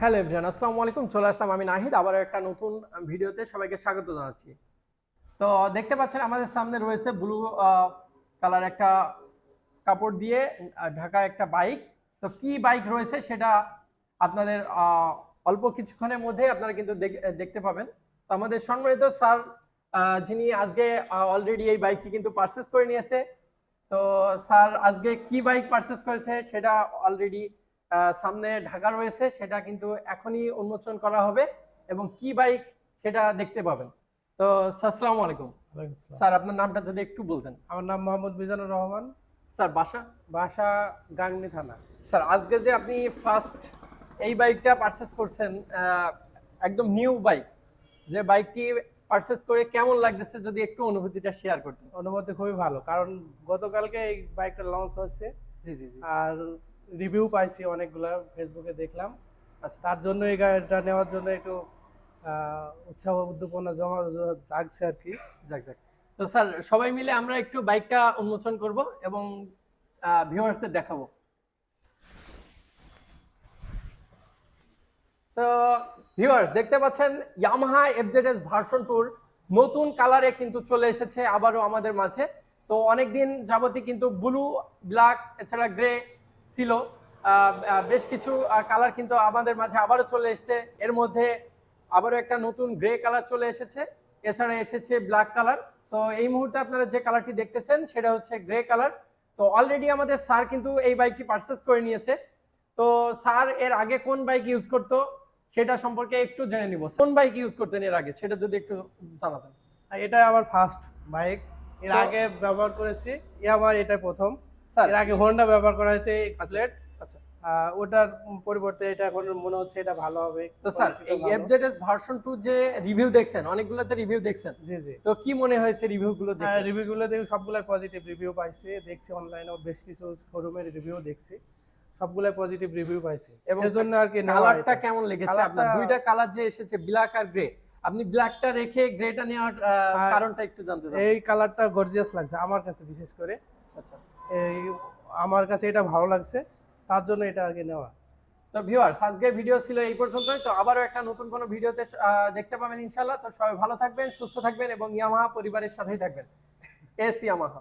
Hello everyone আসসালামু আলাইকুম, চলে আসলাম আমি নাহিদ আবার একটা নতুন ভিডিওতে সবাইকে স্বাগত জানাচ্ছি। তো দেখতে পাচ্ছেন আমাদের সামনে রয়েছে ব্লু কালার একটা কাপড় দিয়ে ঢাকা একটা বাইক। তো কি বাইক রয়েছে সেটা আপনাদের অল্প কিছুক্ষণের মধ্যে আপনারা কিন্তু দেখ- দেখতে পাবেন। তো আমাদের সম্মানিত স্যার যিনি আজকে অলরেডি এই বাইকটি কিন্তু পারচেস করে নিয়েছে। তো স্যার, আজকে কি বাইক পারচেস করেছে সেটা অলরেডি সামনে ঢাকা রয়েছে সেটা কিন্তু এখনই উন্মোচন করা হবে এবং কি বাইক সেটা দেখতে পাবেন। তো আসসালামু আলাইকুম। স্যার আপনার নামটা যদি একটু বলতেন। আমার নাম মোহাম্মদ মিজানুর রহমান। স্যার বাসা? বাসা গাংনি থানা। স্যার আজকে যে আপনি ফার্স্ট এই বাইকটা পারচেস করছেন একদম নিউ বাইক যে বাইকটি পারচেস করে কেমন লাগতেছে যদি একটু অনুভূতিটা শেয়ার করতেন? অনুভূতি খুবই ভালো কারণ গতকালকে এই বাইকটা লঞ্চ হচ্ছে জি জি জি। আর রিভিউ পাইছি অনেকগুলা ফেসবুকে দেখলাম। আচ্ছা। তার জন্য এই গাড়িটা নেওয়ার জন্য একটু উৎসাহ উদ্দীপনা জমা জাগছে আর কি। যাক যাক। তো স্যার সবাই মিলে আমরা একটু বাইকটা উন্মোচন করব এবং ভিউয়ার্সদের দেখাবো। তো ভিউয়ার্স দেখতে পাচ্ছেন ইয়ামাহা এফজেডএস ভার্সন টুর নতুন কালারে কিন্তু চলে এসেছে আবারও আমাদের মাঝে। তো অনেকদিন যাবতই কিন্তু ব্লু ব্ল্যাক এছাড়া গ্রে ছিল। বেশ কিছু কালার কিন্তু আমাদের মাঝে আবারও চলে এসেছে। এর মধ্যে আবারও একটা নতুন গ্রে কালার চলে এসেছে। এছাড়া এসেছে ব্ল্যাক কালার তো এই মুহূর্তে আপনারা যে কালারটি দেখতেছেন সেটা হচ্ছে গ্রে কালার তো অলরেডি আমাদের স্যার কিন্তু এই বাইকটি পারচেস করে নিয়েছে। তো স্যার এর আগে কোন বাইক ইউজ করতো সেটা সম্পর্কে একটু জেনে নিব। কোন বাইক ইউজ করতেন এর আগে সেটা যদি একটু জানাতেন। এটা আমার ফার্স্ট বাইক এর আগে ব্যবহার করেছি। এ আমার এটা প্রথম। স্যার। এর আগে হোন্ডা ব্যবহার করা হয়েছে এক্সপ্লেট আচ্ছা ওটার পরিবর্তে এটা এখন মনে হচ্ছে এটা ভালো হবে। তো স্যার এই এফজেডএস ভার্সন টু যে রিভিউ দেখছেন অনেকগুলোতে রিভিউ দেখছেন জি জি। তো কি মনে হয়েছে রিভিউ গুলো দেখে? রিভিউগুলো দেখি সবগুলাই পজিটিভ রিভিউ পাইছি দেখছি অনলাইনে বেশ কিছু শোরুমের রিভিউ দেখছি সবগুলাই পজিটিভ রিভিউ পাইছি। এবং সেজন্য আর কি কালারটা কেমন লেগেছে আপনার? দুইটা কালার যে এসেছে ব্ল্যাক আর গ্রে আপনি ব্ল্যাকটা রেখে গ্রেটা নেওয়ার কারণটা একটু জানতে চাই। এই কালারটা গর্জিয়াস লাগছে আমার কাছে বিশেষ করে। আচ্ছা আচ্ছা। আমার কাছে এটা ভালো লাগছে, তার জন্য এটা আগে নেওয়া। তো ভিউয়ার্স আজকের ভিডিও ছিল এই পর্যন্তই। তো আবারও একটা নতুন কোনো ভিডিওতে দেখতে পাবেন ইনশাল্লাহ তো সবাই ভালো থাকবেন, সুস্থ থাকবেন এবং ইয়ামাহা পরিবারের সাথেই থাকবেন। এস ইয়ামাহা।